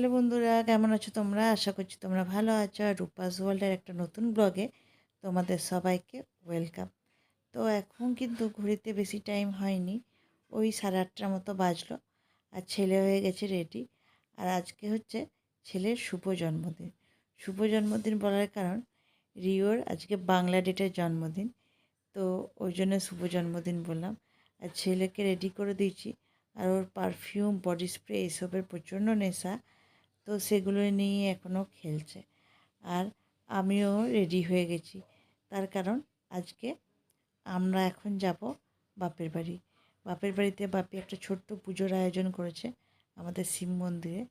Hello বন্ধুরা কেমন আছো তোমরা? আশা করছি তোমরা ভালো আছো। আর রূপাস ওয়ার্ল্ডের একটা নতুন ব্লগে তোমাদের সবাইকে ওয়েলকাম। তো এখন কিন্তু ঘুরিতে বেশি টাইম হয়নি, ওই সাড়ে আটটার মতো বাজলো আর ছেলে হয়ে গেছে রেডি আর আজকে হচ্ছে ছেলের শুভ জন্মদিন। শুভ জন্মদিন বলার কারণ রিওর আজকে বাংলা ডেটের জন্মদিন। তো ওই জন্য শুভ জন্মদিন বললাম। আর ছেলেকে রেডি করে দিয়েছি। আর ওর পারফিউম বডি স্প্রে এসবের প্রচণ্ড নেশা। তো সেগুলো নিয়ে এখনও খেলছে। আর আমিও রেডি হয়ে গেছি। তার কারণ আজকে আমরা এখন যাব বাপের বাড়ি। বাপের বাড়িতে বাপি একটা ছোট্ট পুজোর আয়োজন করেছে আমাদের শিব মন্দিরে।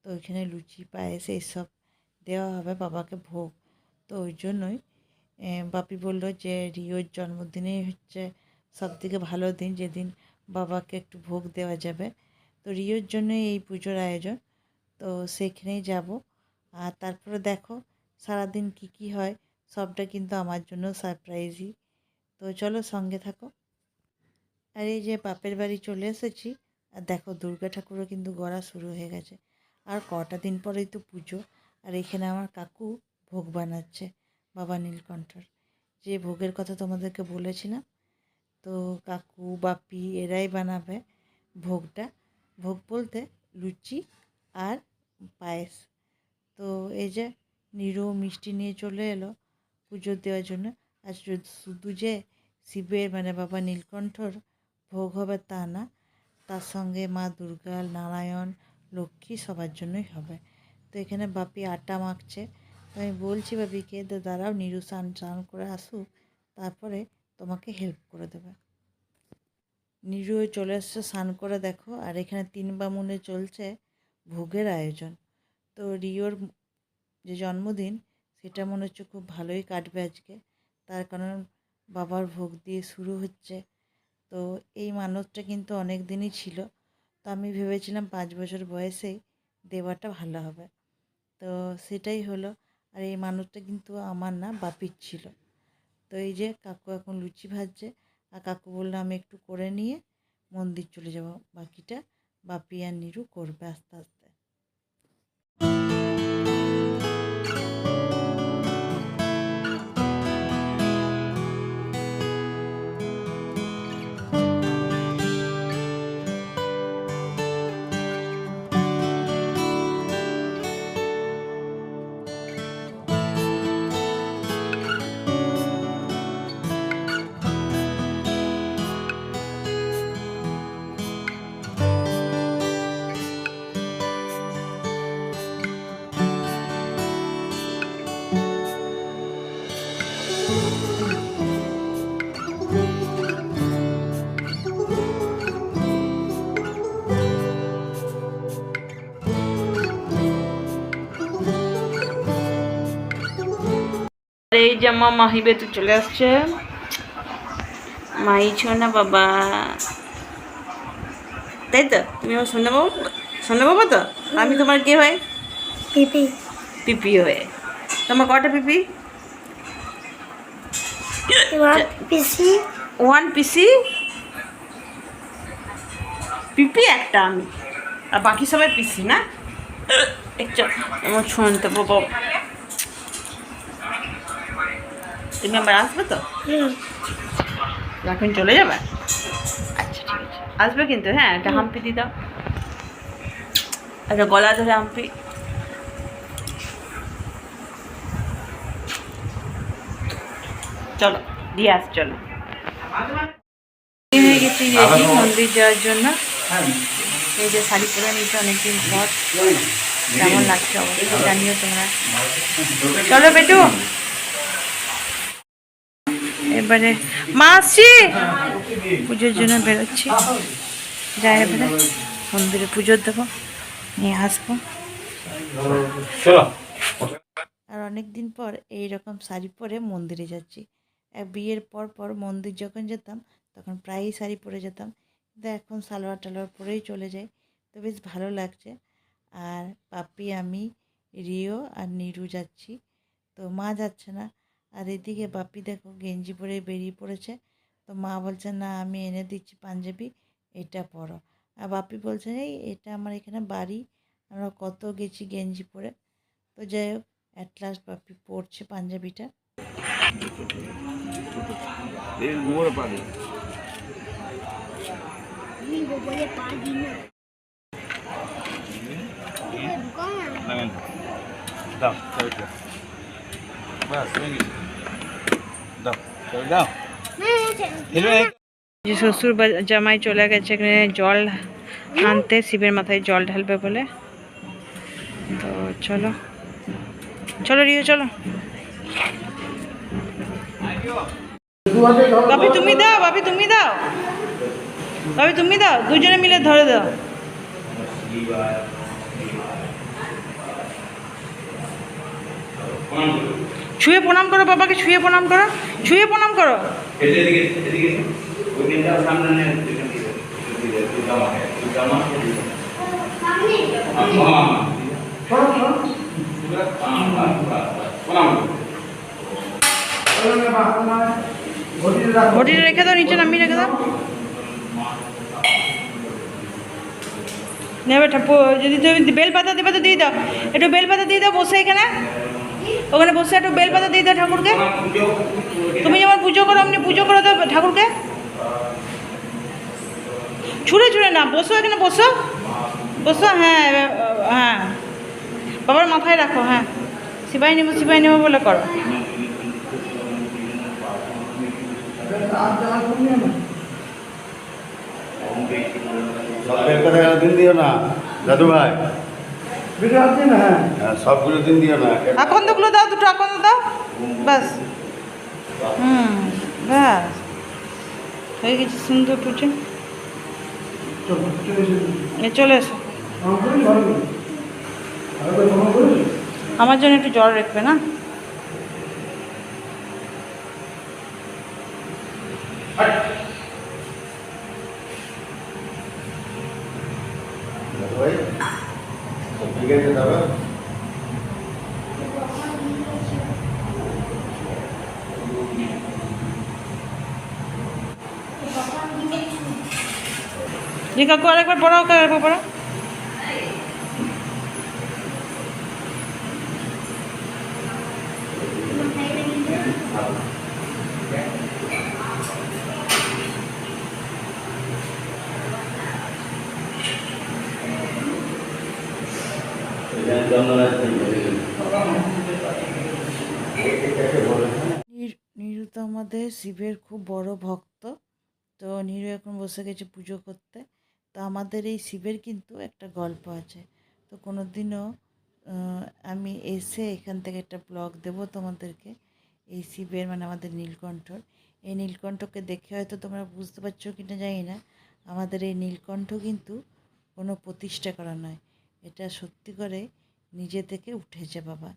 তো ওইখানে লুচি, পায়েস এইসব দেওয়া হবে বাবাকে ভোগ। তো ওই জন্যই বাপি বলল যে রিওর জন্মদিনেই হচ্ছে সব থেকে ভালো দিন। যেদিন বাবাকে একটু ভোগ দেওয়া যাবে। তো রিওর জন্যই এই পুজোর আয়োজন। তো সেখানেই যাব। আর তারপরে দেখো সারাদিন কি কি হয়, সবটা কিন্তু আমার জন্য সারপ্রাইজই তো চলো সঙ্গে থাকো। আর এই যে বাপের বাড়ি চলে এসেছি, আর দেখো দুর্গা ঠাকুরও কিন্তু গড়া শুরু হয়ে গেছে। আর কটা দিন পরেই তো পুজো, আর এখানে আমার কাকু ভোগ বানাচ্ছে বাবা নীলকণ্ঠর। যে ভোগের কথা তোমাদেরকে বলেছিলাম, তো কাকু, বাপি এরাই বানাবে ভোগটা। ভোগ বলতে লুচি আর পায়েস। তো এই যে নিরু মিষ্টি নিয়ে চলে এলো পুজো দেওয়ার জন্য। আর শুধু- যে শিবের মানে বাবা নীলকণ্ঠর ভোগ হবে তা না, তার সঙ্গে মা দুর্গা, নারায়ণ, লক্ষ্মী সবার জন্যই হবে। তো এখানে বাপি আটা মাখছে। তো আমি বলছি বাপিকে দাঁড়াও, নিরু স্নান স্নান করে আসুক, তারপরে তোমাকে হেল্প করে দেবে। নিরু চলে এসছে স্নান করে দেখো। আর এখানে তিন বামুনে চলছে ভোগের আয়োজন। তো রিওর যে জন্মদিন, সেটা মনে হচ্ছে খুব ভালোই কাটবে আজকে। তার কারণ বাবার ভোগ দিয়ে শুরু হচ্ছে। তো এই মানতটা কিন্তু অনেক দিনই ছিল। তো আমি ভেবেছিলাম পাঁচ বছর বয়সেই দেওয়াটা ভালো হবে। তো সেটাই হলো। আর এই মানতটা কিন্তু আমার না, বাপির ছিল। তো এই যে কাকু এখন লুচি ভাজছে, আর কাকু বলল আমি একটু করে নিয়ে মন্দির চলে যাব। বাকিটা বাপি আর নিরু করবে আস্তে আস্তে। এই যে আমার মাহি বেতু চলে আসছে। মাই ছো না বাবা। তাই তো? তুমি আমার সন্ধ্যা বাবু? সন্ধ্যা বাবা তো? আমি তোমার কে হয় পিপি। পিপি হয়ে। তোমার কটা পিপি? পিসি? One PC? পিপি একটা আমি। আর বাকি সবাই পিসি না? একটু আমার শুনতে বাবা। তুমি আবার আসবে তো? হুম। এখন চলে যাবে? আচ্ছা ঠিক আছে। আসবে কিন্তু হ্যাঁ একটা হাম্পি দিয়ে দাও। একটা গলা ধরে হাম্পি। চলো দিয়ে আস চলো। হয়ে গেছি রেডি মন্দির যাওয়ার জন্য। এই যে শাড়ি পরে নিয়েছি অনেকদিন পর। কেমন লাগছে অবশ্যই জানিও তোমরা। চলো বেটু। এবারে মা আসছি পুজোর জন্য বেরোচ্ছি। যাই এবারে মন্দিরে পুজো দেবো নিয়ে আসব। আর অনেক দিন পর এই রকম শাড়ি পরে মন্দিরে যাচ্ছি। এক বিয়ের পর পর মন্দির যখন যেতাম তখন প্রায়ই শাড়ি পরে যেতাম। কিন্তু এখন সালোয়ার টালোয়ার পরেই চলে যাই। তো বেশ ভালো লাগছে। আর পাপি আমি রিও আর নিরু যাচ্ছি। তো মা যাচ্ছে না। আর এদিকে বাপি দেখো গেঞ্জি পরে বেরিয়ে পড়েছে। তো মা বলছে না আমি এনে দিচ্ছি পাঞ্জাবি এটা পরো। আর বাপি বলছে এই এটা আমার এখানে বাড়ি আমরা কত গেছি গেঞ্জি পরে। তো যাই হোক অ্যাট লাস্ট বাপি পরছে পাঞ্জাবিটা। দাও বাস দাও শ্বশুর জামাই চলে গেছে, এখানে জল আনতে, শিবের মাথায় জল ঢালবে বলে। তো চলো। চলো, রিও, চলো। বাপি, তুমি দাও, বাপি, তুমি দাও। বাপি, তুমি দাও, দুজনে মিলে ধরে দাও। ছুঁয়ে প্রণাম করো, বাবাকে ছুঁয়ে প্রণাম করো। ছুঁয়ে প্রণাম করো। ঘটিটা রেখে দাও নিচে নামিয়ে রেখে দাও। নেবে যদি তুমি বেলপাতা দেবে তো দিয়ে দাও। একটু বেলপাতা দিয়ে দাও বসে এখানে। ওখানে বসে একটু বেলপাতা দিয়ে দাও ঠাকুরকে। তুমি যেমন পুজো করো, অমনি পুজো করে দাও ঠাকুরকে। ছুঁড়ে ছুঁড়ে না, বসো এখানে, বসো। বসো হ্যাঁ হ্যাঁ। বাবার মাথায় রাখো হ্যাঁ। সিপাই নেব সিপাই নেব বলে করো। দিন দিও না দাদু ভাই হ্যাঁ। সবগুলো দিন দিও না। আকন্দগুলো দাও দুটো আকন্দ দাও। ব্যাস। হুম ব্যাস। হয়ে গেছে সুন্দর এ চলে এসো। আমার জন্য একটু জল রাখবে না? ভাই সব ঠিক আছে কাকু আরেকবার পড়াও আরেকবার পড়াও। আমাদের শিবের খুব বড় ভক্ত। তো নিরু এখন বসে গেছে পুজো করতে। তো আমাদের এই শিবের কিন্তু একটা গল্প আছে। তো কোনো দিনও আমি এসে এখান থেকে একটা ব্লগ দেব তোমাদেরকে। এই শিবের মানে আমাদের নীলকণ্ঠর। এই নীলকণ্ঠকে দেখে হয়তো তোমরা বুঝতে পারছ কি না জানি না। আমাদের এই নীলকণ্ঠ কিন্তু কোনো প্রতিষ্ঠা করা নয়। এটা সত্যি করে নিজে থেকে উঠেছে বাবা।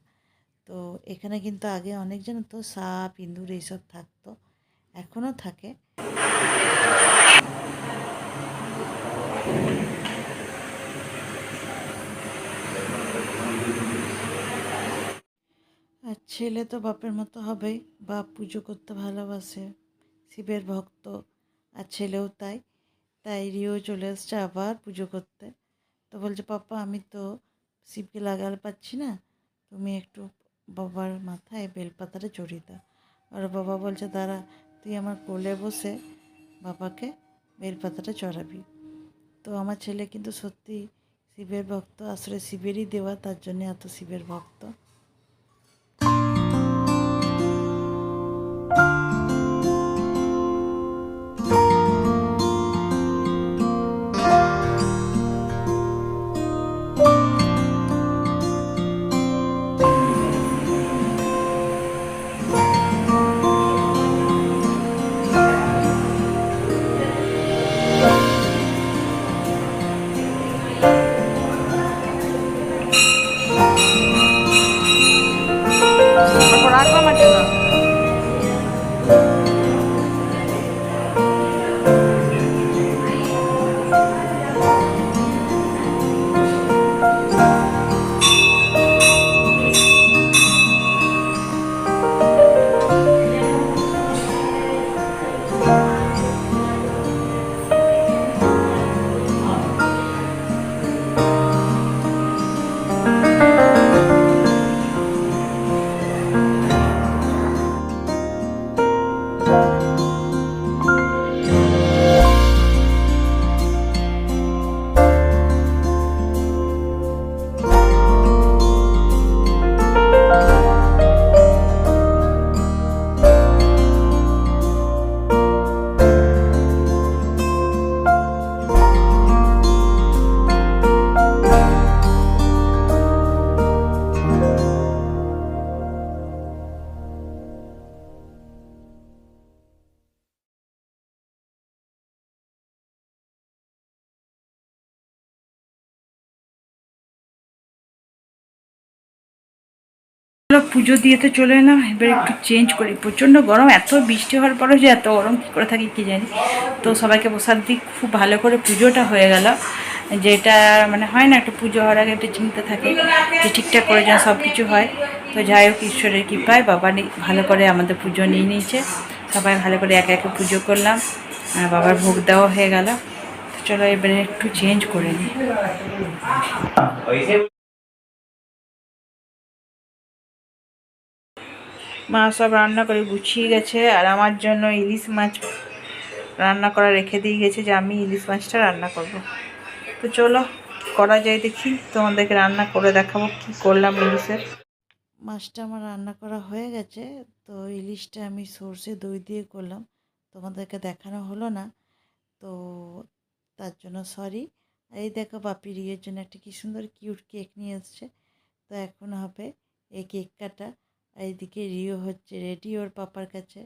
তো এখানে কিন্তু আগে অনেক জন তো, সাপ, ইঁদুর এইসব থাকতো এখনও থাকে। আর ছেলে তো বাপের মতো হবেই, বাপ পুজো করতে ভালোবাসে, শিবের ভক্ত, আর ছেলেও তাই। তাই রিও চলে এসছে আবার পুজো করতে। তো বলছে, পাপা, আমি তো শিবকে লাগাল পাচ্ছি না। তুমি একটু বাবার মাথায় বেলপাতাটা চড়িয়ে দাও। আর বাবা বলছে, দাঁড়া, তুই আমার কোলে বসে বাবাকে বেলপাতাটা চড়াবি তো আমার ছেলে কিন্তু সত্যি শিবের ভক্ত আসলে শিবেরই দেওয়া, তার জন্য এত শিবের ভক্ত। আমরা পুজো দিয়ে তো চলে এলাম। এবার একটু চেঞ্জ করি। প্রচণ্ড গরম, এত বৃষ্টি হওয়ার পরে যে এত গরম কী করে থাকি কী জানি? তো সবাইকে বসার দিক, খুব ভালো করে পুজোটা হয়ে গেল। যেটা মানে হয় না, একটু পুজো হওয়ার আগে একটা চিন্তা থাকে যে ঠিকঠাক করে যেন সব কিছু হয়। তো যাই হোক, ঈশ্বরের কৃপায় বাবা ভালো করে আমাদের পুজো নিয়ে নিয়েছে। সবাই ভালো করে একে একে পুজো করলাম। বাবার ভোগ দেওয়া হয়ে গেল। তো চলো এবারে একটু চেঞ্জ করে নিই মা সব রান্না করে গুছিয়ে গেছে, আর আমার জন্য ইলিশ মাছ রান্না করা রেখে দিয়ে গেছে যে আমি ইলিশ মাছটা রান্না করব। তো চলো, করা যায় দেখি, তোমাদেরকে রান্না করে দেখাবো কি করলাম ইলিশের। মাছটা আমার রান্না করা হয়ে গেছে, তো ইলিশটা আমি সর্ষে দই দিয়ে করলাম। তোমাদেরকে দেখানো হলো না, তো তার জন্য সরি এই দেখো বাপি রিয়ের জন্য একটা কি সুন্দর কিউট কেক নিয়ে এসছে, তো এখন হবে এই কেক কাটা। আর এইদিকে রিও হচ্ছে রেডি ওর পাপার কাছে।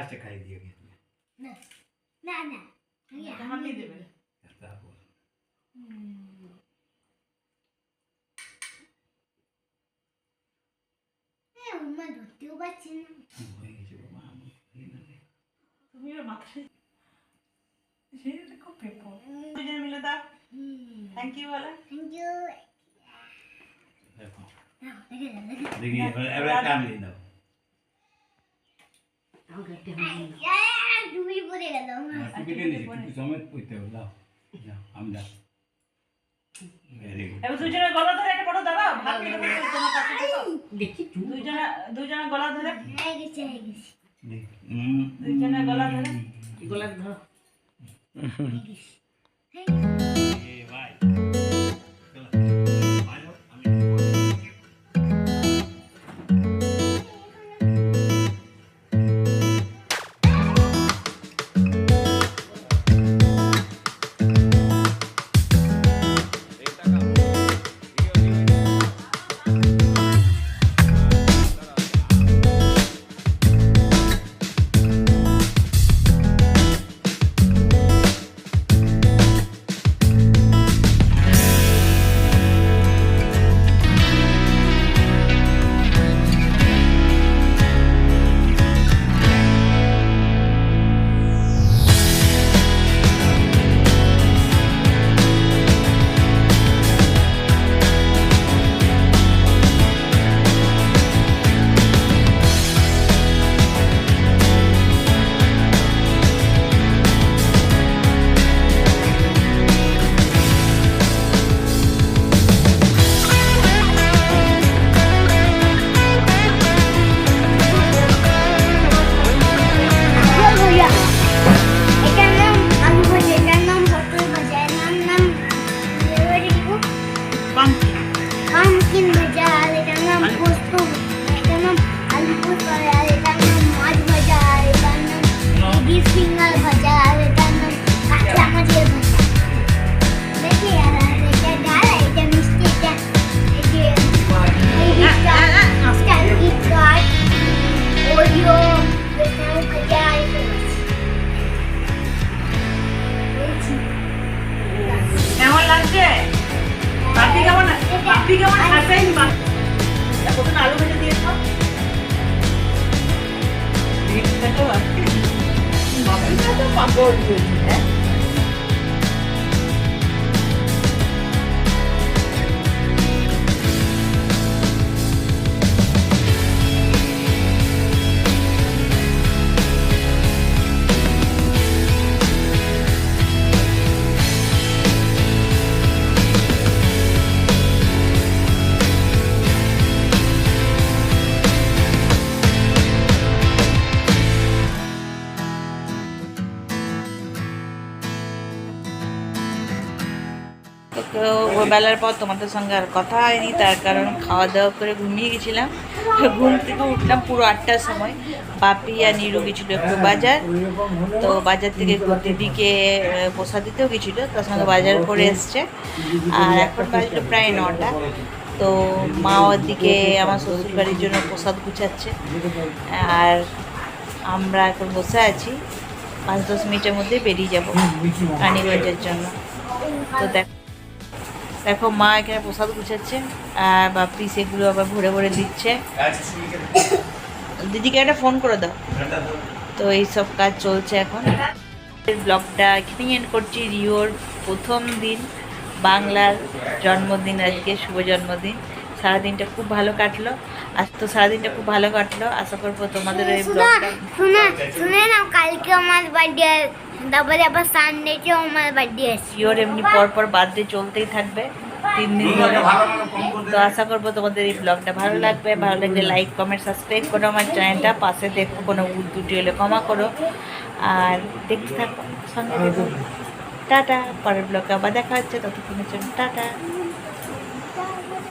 কাজটা খাই দিয়ে গেছে না না থ্যাংক ইউ বলো। থ্যাংক ইউ দেখি। এবার একটা আমি দিন দাও। দুজনে গলা ধরে একটা ফটো দাদা ভাত কেটে তোমার কাছে দেখি দুজনে দুজনে গলা ধরে দুজনে গলা ধরে গলা ধর বেলার পর তোমাদের সঙ্গে আর কথা হয়নি, তার কারণ খাওয়া দাওয়া করে ঘুমিয়ে গেছিলাম। ঘুম থেকে উঠলাম পুরো আটটার সময়। বাপি আর নিরু গেছিল একটু বাজার। তো বাজার থেকে দিদিকে প্রসাদ দিতেও গেছিল, তার সঙ্গে বাজার করে এসছে। আর এখন বাজলো প্রায় নটা। তো মা ওদিকে আমার শ্বশুর বাড়ির জন্য প্রসাদ গুছাচ্ছে। আর আমরা এখন বসে আছি। পাঁচ দশ মিনিটের মধ্যে বেরিয়ে যাব রানীগঞ্জের জন্য। তো দেখ দেখো মা এখানে প্রসাদ গুছাচ্ছে, আর বাপি সেগুলো আবার ভরে ভরে দিচ্ছে। দিদিকে একটা ফোন করে দাও। তো এইসব কাজ চলছে এখন। ব্লগটা এখানেই এন্ড করছি। রিওর প্রথম দিন, বাংলার জন্মদিন, আজকে শুভ জন্মদিন। সারাদিনটা খুব ভালো কাটলো। আজ তো সারাদিনটা খুব ভালো কাটলো। আশা করব তোমাদের এই শোনা ব্লগটা শোনা শুনে না কালকে আমার বার্থডে তারপরে আবার সানডেতেও আমার বার্থডে আছে। রিওর এমনি পর পর বার্থডে চলতেই থাকবে। তিন দিন ধরে। তো আশা করব তোমাদের এই ব্লগটা ভালো লাগবে। ভালো লাগলে লাইক কমেন্ট সাবস্ক্রাইব করো আমার চ্যানেলটা পাশে দেখো কোনো ভুল ত্রুটি হলে ক্ষমা করো। আর দেখতে থাকো সঙ্গে টাটা পরের ব্লগে আবার দেখা হচ্ছে। ততক্ষণের জন্য টাটা।